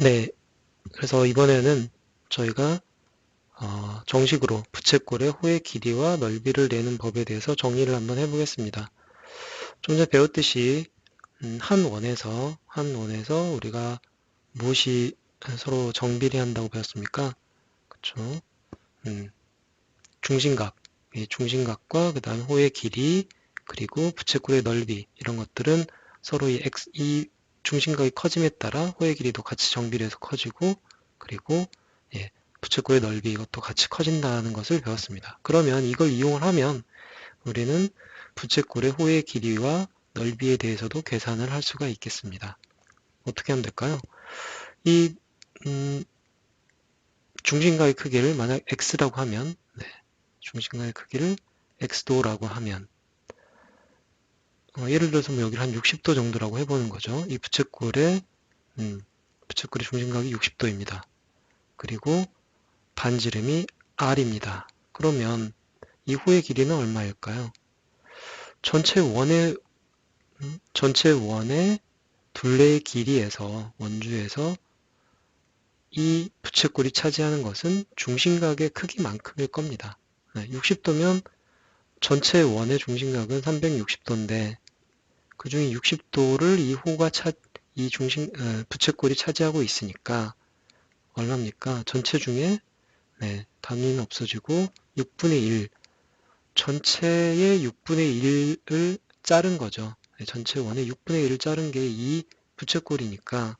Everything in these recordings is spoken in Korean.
네, 그래서 이번에는 저희가 어, 정식으로 부채꼴의 호의 길이와 넓이를 내는 법에 대해서 정리를 한번 해보겠습니다. 좀 전에 배웠듯이 음, 한 원에서 한 원에서 우리가 무엇이 서로 정비례한다고 배웠습니까? 그쵸? 음, 중심각, 이 중심각과 그 다음 호의 길이 그리고 부채꼴의 넓이 이런 것들은 서로 이, x, 이 중심각이 커짐에 따라 호의 길이도 같이 정비례해서 커지고 그리고 예, 부채꼴의 넓이 이것도 같이 커진다는 것을 배웠습니다. 그러면 이걸 이용을 하면 우리는 부채꼴의 호의 길이와 넓이에 대해서도 계산을 할 수가 있겠습니다. 어떻게 하면 될까요? 이 음, 중심각의 크기를 만약 x라고 하면 네, 중심각의 크기를 x도라고 하면 어, 예를 들어서 뭐 여기를 한 60도 정도라고 해보는 거죠. 이 부채꼴의 음, 부채꼴의 중심각이 60도입니다. 그리고 반지름이 r입니다. 그러면 이 호의 길이는 얼마일까요? 전체 원의 음, 전체 원의 둘레의 길이에서 원주에서 이 부채꼴이 차지하는 것은 중심각의 크기만큼일 겁니다. 60도면 전체 원의 중심각은 360도인데 그 중에 60도를 이 호가 차, 이 중심, 어, 부채꼴이 차지하고 있으니까 얼마입니까? 전체 중에 네, 단위는 없어지고 6분의 1 전체의 6분의 1을 자른 거죠. 네, 전체 원의 6분의 1을 자른 게 이 부채꼴이니까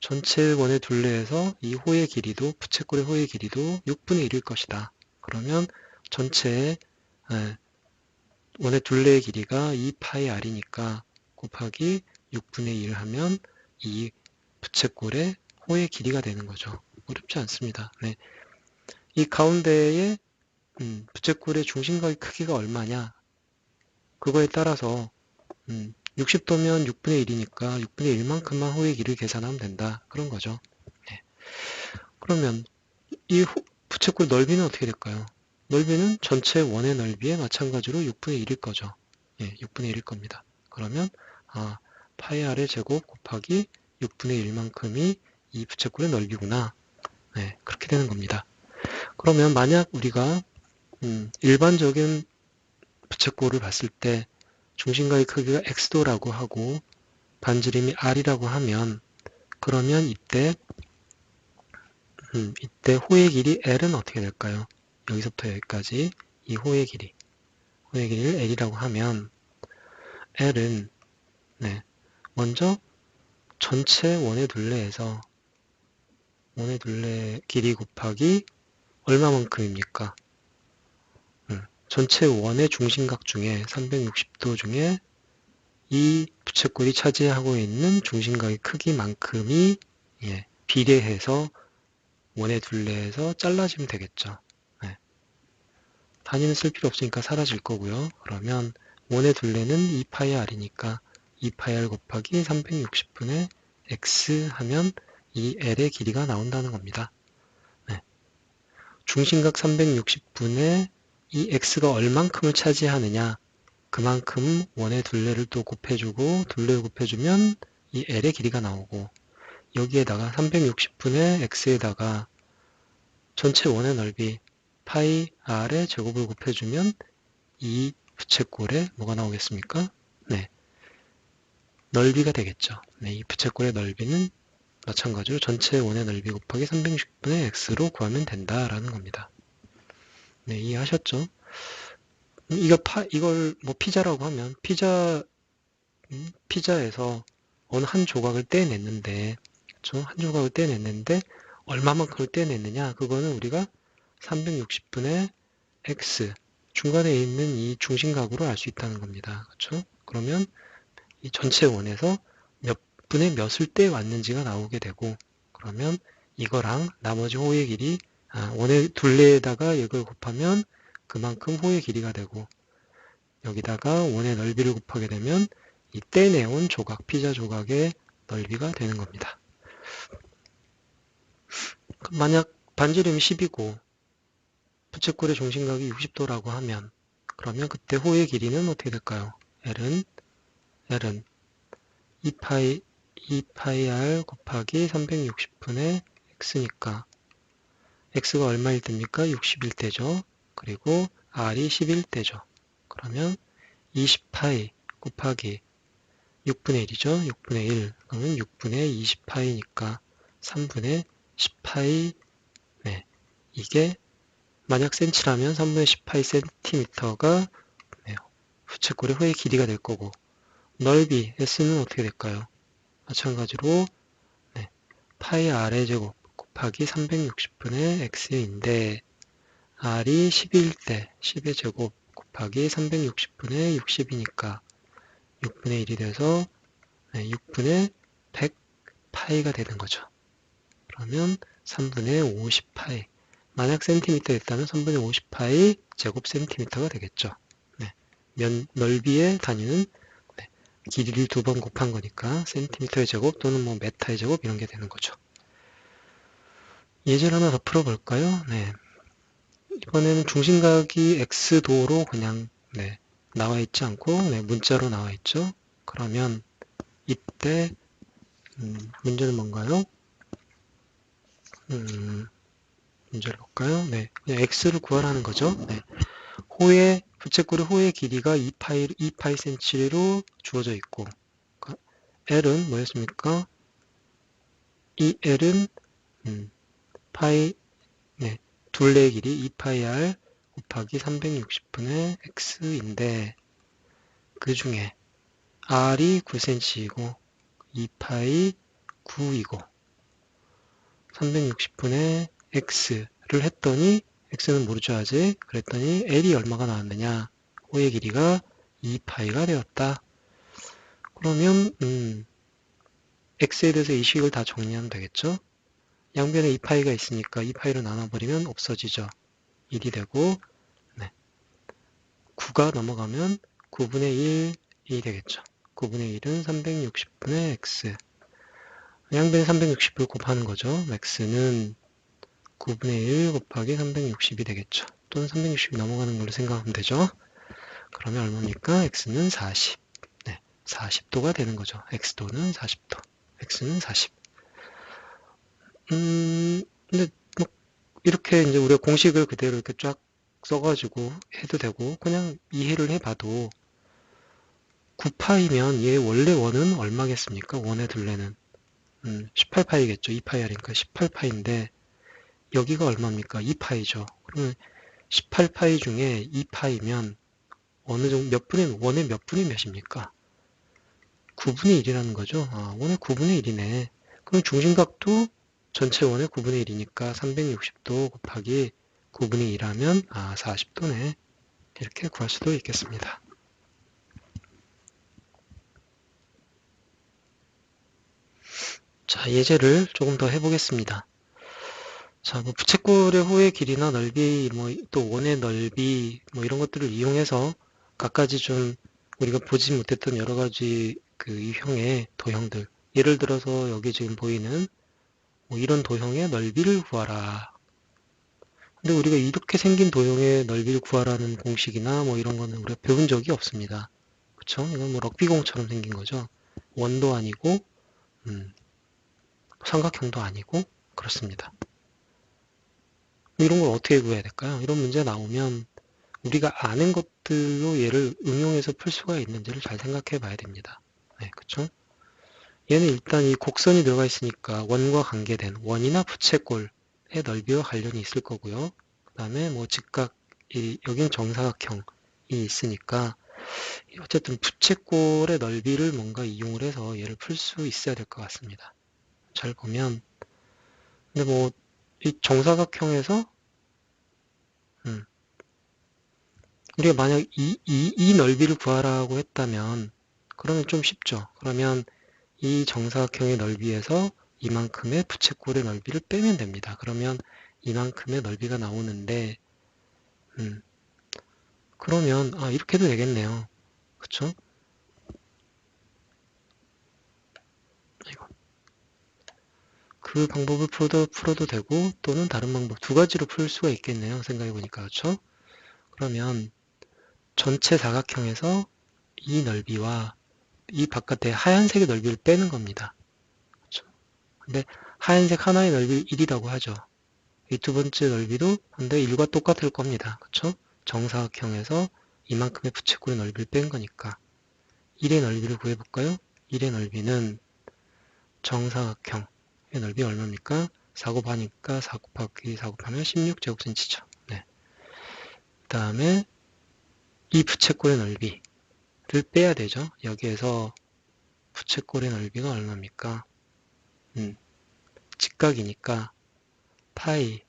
전체 원의 둘레에서 이 호의 길이도 부채꼴의 호의 길이도 6분의 1일 것이다. 그러면 전체의 예, 원의 둘레의 길이가 2파이 r이니까 곱하기 6분의 1 하면 이 부채꼴의 호의 길이가 되는 거죠. 어렵지 않습니다. 네. 이 가운데에 음, 부채꼴의 중심각의 크기가 얼마냐 그거에 따라서 음, 60도면 6분의 1이니까 6분의 1만큼만 호의 길이를 계산하면 된다. 그런 거죠. 네. 그러면 이 호, 부채꼴 넓이는 어떻게 될까요? 넓이는 전체 원의 넓이에 마찬가지로 6분의 1일 거죠. 예, 6분의 1일 겁니다. 그러면 아, 파이 r의 제곱 곱하기 6분의 1만큼이 이 부채꼴의 넓이구나. 네, 그렇게 되는 겁니다. 그러면 만약 우리가 음, 일반적인 부채꼴을 봤을 때 중심각의 크기가 x도라고 하고 반지름이 r이라고 하면 그러면 이때 음, 이때 호의 길이 l은 어떻게 될까요? 여기서부터 여기까지 이 호의 길이 호의 길이를 L이라고 하면 L은 네, 먼저 전체 원의 둘레에서 원의 둘레 길이 곱하기 얼마만큼입니까? 음, 전체 원의 중심각 중에 360도 중에 이 부채꼴이 차지하고 있는 중심각의 크기만큼이 예, 비례해서 원의 둘레에서 잘라지면 되겠죠. 단위는 쓸 필요 없으니까 사라질 거고요. 그러면 원의 둘레는 2파이 r이니까 2파이 r 곱하기 360분의 x 하면 이 l의 길이가 나온다는 겁니다. 네. 중심각 360분의 이 x가 얼만큼을 차지하느냐 그만큼 원의 둘레를 또 곱해주고 둘레를 곱해주면 이 l의 길이가 나오고 여기에다가 360분의 x에다가 전체 원의 넓이 파이 r의 제곱을 곱해주면 이 부채꼴에 뭐가 나오겠습니까? 네. 넓이가 되겠죠. 네, 이 부채꼴의 넓이는 마찬가지로 전체 원의 넓이 곱하기 360분의 x로 구하면 된다라는 겁니다. 네, 이해하셨죠? 이거 파, 이걸 뭐 피자라고 하면 피자 음, 피자에서 어느 한 조각을 떼냈는데 그렇죠? 한 조각을 떼냈는데 얼마만큼을 떼냈느냐 그거는 우리가 360분의 x 중간에 있는 이 중심각으로 알 수 있다는 겁니다. 그렇죠? 그러면 이 전체 원에서 몇 분의 몇을 떼 왔는지가 나오게 되고 그러면 이거랑 나머지 호의 길이 아, 원의 둘레에다가 이걸 곱하면 그만큼 호의 길이가 되고 여기다가 원의 넓이를 곱하게 되면 이 떼내온 조각, 피자 조각의 넓이가 되는 겁니다. 만약 반지름이 10이고 부채꼴의 중심각이 60도라고 하면 그러면 그때 호의 길이는 어떻게 될까요? L은 L은 2파이 2파이 r 곱하기 360분의 x니까 x가 얼마일 때입니까? 61대죠. 그리고 r이 11대죠. 그러면 20파이 곱하기 6분의 1이죠. 6분의 1. 그러면 6분의 20파이니까 3분의 10파이. 네. 이게 만약 센치라면 3분의 10파이 센티미터가 네. 부채꼴의 호의 길이가 될 거고 넓이 s는 어떻게 될까요? 마찬가지로 네. 파이 r의 제곱 곱하기 360분의 x인데 r이 11대 10의 제곱 곱하기 360분의 60이니까 6분의 1이 돼서 6분의 100 파이가 되는 거죠. 그러면 3분의 50 파이. 만약 센티미터였다면 3분의 50 파이 제곱 센티미터가 되겠죠. 네. 면, 넓이의 단위는 네. 길이를 두 번 곱한 거니까 센티미터의 제곱 또는 뭐 메타의 제곱 이런 게 되는 거죠. 예제를 하나 더 풀어볼까요? 네. 이번에는 중심각이 x도로 그냥 네, 나와 있지 않고 네, 문자로 나와 있죠. 그러면 이때 음, 문제는 뭔가요? 음, 문제를 볼까요? 네, 그냥 x를 구하라는 거죠. 네. 호의 부채꼴의 호의 길이가 2파이 2파이 센치로 주어져 있고 그러니까 l은 뭐였습니까? 이 l은 음, 파이 네, 둘레의 길이 2파이 r 곱하기 360분의 x인데 그 중에 r이 9cm이고 2파이 9이고 360분의 x를 했더니 x는 모르죠 아직 그랬더니 l이 얼마가 나왔느냐 호의 길이가 2파이가 되었다 그러면 음, x에 대해서 이 식을 다 정리하면 되겠죠 양변에 2파이가 있으니까 2파이로 나눠버리면 없어지죠 1이 되고 네. 9가 넘어가면 9분의 1이 되겠죠. 9분의 1은 360분의 x 양변에 360을 곱하는 거죠. x는 9분의 1 곱하기 360이 되겠죠. 또는 360이 넘어가는 걸로 생각하면 되죠. 그러면 얼마입니까? x는 40. 네, 40도가 되는 거죠. x도는 40도. x는 40. 음, 근데 이렇게 이제 우리가 공식을 그대로 이렇게 쫙 써가지고 해도 되고 그냥 이해를 해봐도 9파이면 얘 원래 원은 얼마겠습니까? 원의 둘레는 음, 18파이겠죠. 2파이니까 18파인데 여기가 얼마입니까? 2파이죠. 그러면 18파이 중에 2파이면 어느 정도 몇 분의 원의 몇 분의 몇입니까? 9분의 1이라는 거죠. 아, 원의 9분의 1이네. 그럼 중심각도 전체 원의 9분의 1이니까 360도 곱하기 9분의 2라면 아 40도네. 이렇게 구할 수도 있겠습니다. 자, 예제를 조금 더 해보겠습니다. 자, 뭐 부채꼴의 호의 길이나 넓이, 뭐 또 원의 넓이, 뭐 이런 것들을 이용해서 각가지 좀 우리가 보지 못했던 여러 가지 그 유형의 도형들. 예를 들어서 여기 지금 보이는 뭐 이런 도형의 넓이를 구하라. 근데 우리가 이렇게 생긴 도형의 넓이를 구하라는 공식이나 뭐 이런 거는 우리가 배운 적이 없습니다. 그쵸? 이건 뭐 럭비공처럼 생긴 거죠. 원도 아니고, 음, 삼각형도 아니고, 그렇습니다. 이런 걸 어떻게 구해야 될까요? 이런 문제 나오면 우리가 아는 것들로 얘를 응용해서 풀 수가 있는지를 잘 생각해 봐야 됩니다. 네, 그쵸? 얘는 일단 이 곡선이 들어가 있으니까 원과 관계된 원이나 부채꼴의 넓이와 관련이 있을 거고요. 그 다음에 뭐 직각, 이, 여긴 정사각형이 있으니까 어쨌든 부채꼴의 넓이를 뭔가 이용을 해서 얘를 풀 수 있어야 될 것 같습니다. 잘 보면 근데 뭐 이 정사각형에서 음, 우리가 만약 이, 이, 이 넓이를 구하라고 했다면 그러면 좀 쉽죠. 그러면 이 정사각형의 넓이에서 이만큼의 부채꼴의 넓이를 빼면 됩니다. 그러면 이만큼의 넓이가 나오는데 음, 그러면 아 이렇게 해도 되겠네요. 그쵸? 그 방법을 풀어도, 풀어도 되고 또는 다른 방법 두 가지로 풀 수가 있겠네요. 생각해 보니까 그렇죠? 그러면 전체 사각형에서 이 넓이와 이 바깥에 하얀색의 넓이를 빼는 겁니다. 근데 하얀색 하나의 넓이 1이라고 하죠. 이 두 번째 넓이도 근데 1과 똑같을 겁니다. 그쵸? 정사각형에서 이만큼의 부채꼴의 넓이를 뺀 거니까 1의 넓이를 구해볼까요? 1의 넓이는 정사각형 의 넓이 얼마입니까? 4 곱하니까 4 곱하기 4 곱하면 16제곱센치죠. 네. 그 다음에 이 부채꼴의 넓이를 빼야 되죠. 여기에서 부채꼴의 넓이가 얼마입니까? 음, 직각이니까 파이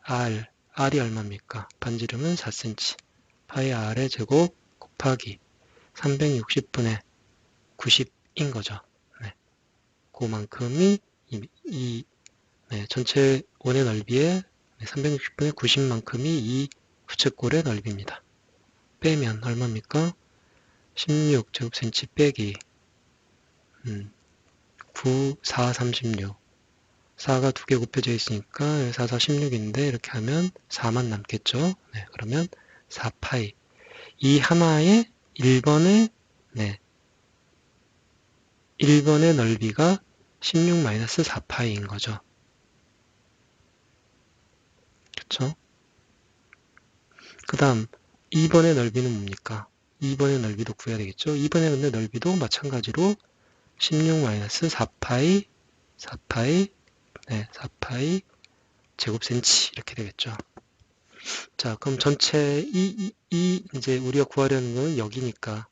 r, r이 얼마입니까? 반지름은 4cm. 파이 r의 제곱 곱하기 360분의 90인 거죠. 네. 그만큼이 이, 이 네, 전체 원의 넓이의 360분의 90만큼이 이 부채꼴의 넓이입니다. 빼면 얼마입니까? 16 제곱cm 빼기 음, 9, 4, 36 4가 두 개 곱해져 있으니까 4, 4, 16인데 이렇게 하면 4만 남겠죠. 네, 그러면 4파이 이 하나의 1번의 네, 1번의 넓이가 16-4파이인 거죠. 그쵸? 그 다음 2번의 넓이는 뭡니까? 2번의 넓이도 구해야 되겠죠? 2번의 근데 넓이도 마찬가지로 16-4파이 4파이 네, 4파이 제곱센치 이렇게 되겠죠. 자, 그럼 전체 이, 이, 이 이제 우리가 구하려는 건 여기니까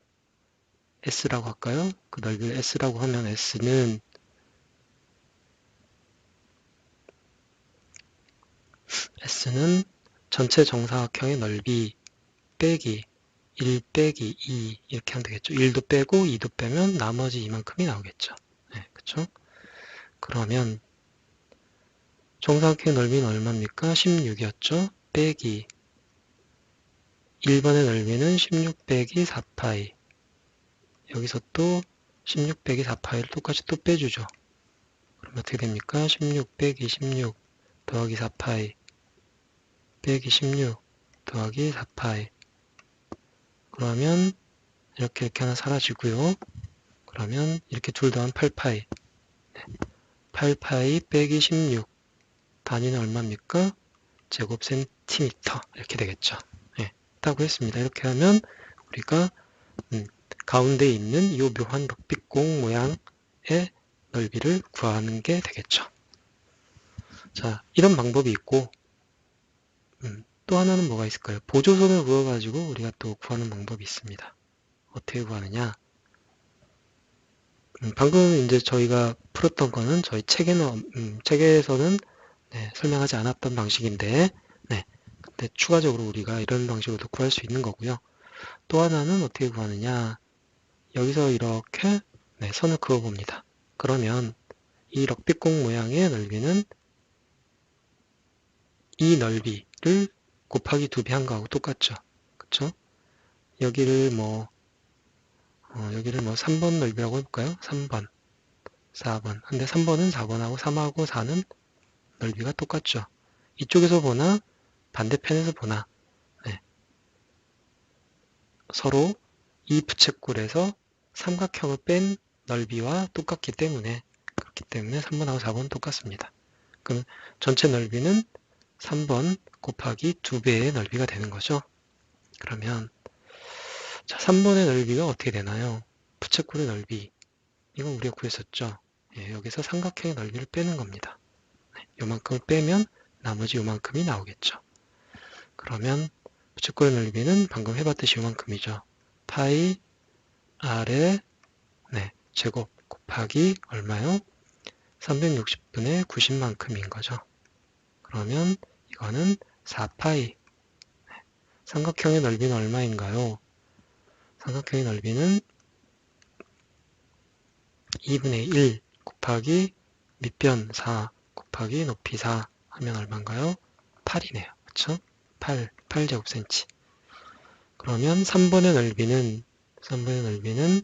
S라고 할까요? 그 넓이를 S라고 하면 S는 S는 전체 정사각형의 넓이 빼기 1 빼기 2 이렇게 하면 되겠죠. 1도 빼고 2도 빼면 나머지 이만큼이 나오겠죠. 네, 그쵸? 그러면 정사각형의 넓이는 얼마입니까? 16이었죠. 빼기 1번의 넓이는 16 빼기 4파이 여기서 또 16 빼기 4파이를 똑같이 또 빼주죠. 그럼 어떻게 됩니까? 16 빼기 16 더하기 4파이 빼기 16 더하기 4파이 그러면 이렇게 이렇게 하나 사라지고요. 그러면 이렇게 둘 더하면 8파이 8파이 빼기 16 단위는 얼마입니까? 제곱 센티미터 이렇게 되겠죠. 예, 있다고 했습니다. 이렇게 하면 우리가 음, 가운데 있는 이 묘한 럭비공 모양의 넓이를 구하는 게 되겠죠. 자, 이런 방법이 있고 음, 또 하나는 뭐가 있을까요? 보조선을 그어가지고 우리가 또 구하는 방법이 있습니다. 어떻게 구하느냐? 음, 방금 이제 저희가 풀었던 거는 저희 책에는 음, 책에서는 네, 설명하지 않았던 방식인데, 네, 근데 추가적으로 우리가 이런 방식으로도 구할 수 있는 거고요. 또 하나는 어떻게 구하느냐? 여기서 이렇게 네, 선을 그어 봅니다. 그러면 이 럭비공 모양의 넓이는 이 넓이 를 곱하기 두배한 거하고 똑같죠. 그쵸? 여기를 뭐, 어, 여기를 뭐 3번 넓이라고 해볼까요? 3번, 4번. 근데 3번은 4번하고 3하고 4는 넓이가 똑같죠. 이쪽에서 보나 반대편에서 보나 네. 서로 이 부채꼴에서 삼각형을 뺀 넓이와 똑같기 때문에 그렇기 때문에 3번하고 4번은 똑같습니다. 그럼 전체 넓이는 3번 곱하기 2배의 넓이가 되는 거죠. 그러면 자 3번의 넓이가 어떻게 되나요? 부채꼴의 넓이 이건 우리가 구했었죠. 예, 여기서 삼각형의 넓이를 빼는 겁니다. 네, 요만큼을 빼면 나머지 요만큼이 나오겠죠. 그러면 부채꼴의 넓이는 방금 해봤듯이 요만큼이죠. 파이 r의 네, 제곱 곱하기 얼마요? 360분의 90만큼인 거죠. 그러면 이거는 4파이 삼각형의 넓이는 얼마인가요? 삼각형의 넓이는 2분의 1 곱하기 밑변 4 곱하기 높이 4 하면 얼마인가요? 8이네요. 그쵸? 8, 8제곱센치. 그러면 3번의 넓이는 3번의 넓이는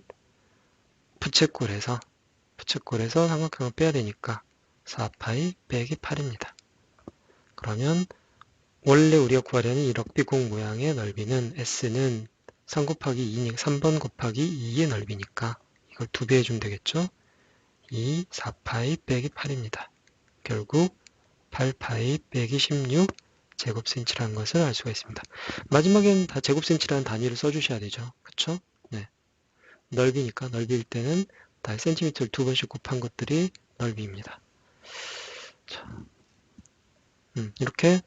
부채꼴에서 부채꼴에서 삼각형을 빼야 되니까 4파이 빼기 8입니다. 그러면 원래 우리가 구하려는 이 럭비공 모양의 넓이는 S는 3 곱하기 2, 3번 곱하기 2의 넓이니까 이걸 두 배 해주면 되겠죠? 2, 4파이 빼기 8입니다. 결국 8파이 빼기 16 제곱센치라는 것을 알 수가 있습니다. 마지막엔 다 제곱센치라는 단위를 써주셔야 되죠. 그쵸? 네. 넓이니까 넓이일 때는 다 센티미터를 두 번씩 곱한 것들이 넓이입니다. 자, 음, 이렇게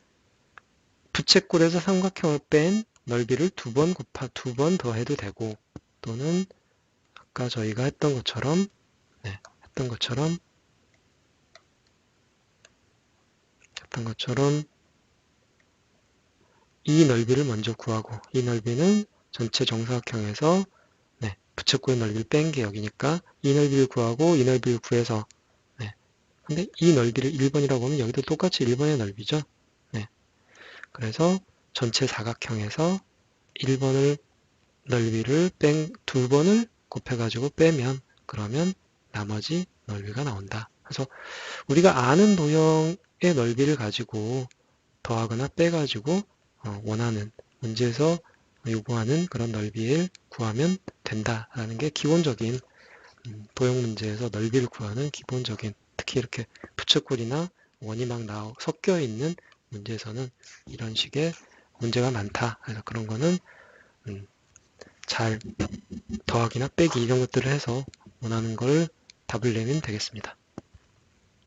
부채꼴에서 삼각형을 뺀 넓이를 두 번 곱하 두 번 더해도 되고 또는 아까 저희가 했던 것처럼 네, 했던 것처럼 했던 것처럼 이 넓이를 먼저 구하고 이 넓이는 전체 정사각형에서 네, 부채꼴의 넓이를 뺀 게 여기니까 이 넓이를 구하고 이 넓이를 구해서 네. 근데 이 넓이를 1번이라고 하면 여기도 똑같이 1번의 넓이죠. 네. 그래서 전체 사각형에서 1번을 넓이를 뺀두 번을 곱해가지고 빼면 그러면 나머지 넓이가 나온다. 그래서 우리가 아는 도형의 넓이를 가지고 더하거나 빼가지고 어, 원하는 문제에서 요구하는 그런 넓이를 구하면 된다라는 게 기본적인 음, 도형 문제에서 넓이를 구하는 기본적인 특히 이렇게 부채꼴이나 원이 막 나오 섞여 있는 문제에서는 이런 식의 문제가 많다. 그래서 그런 거는 음, 잘 더하기나 빼기 이런 것들을 해서 원하는 걸 답을 내면 되겠습니다.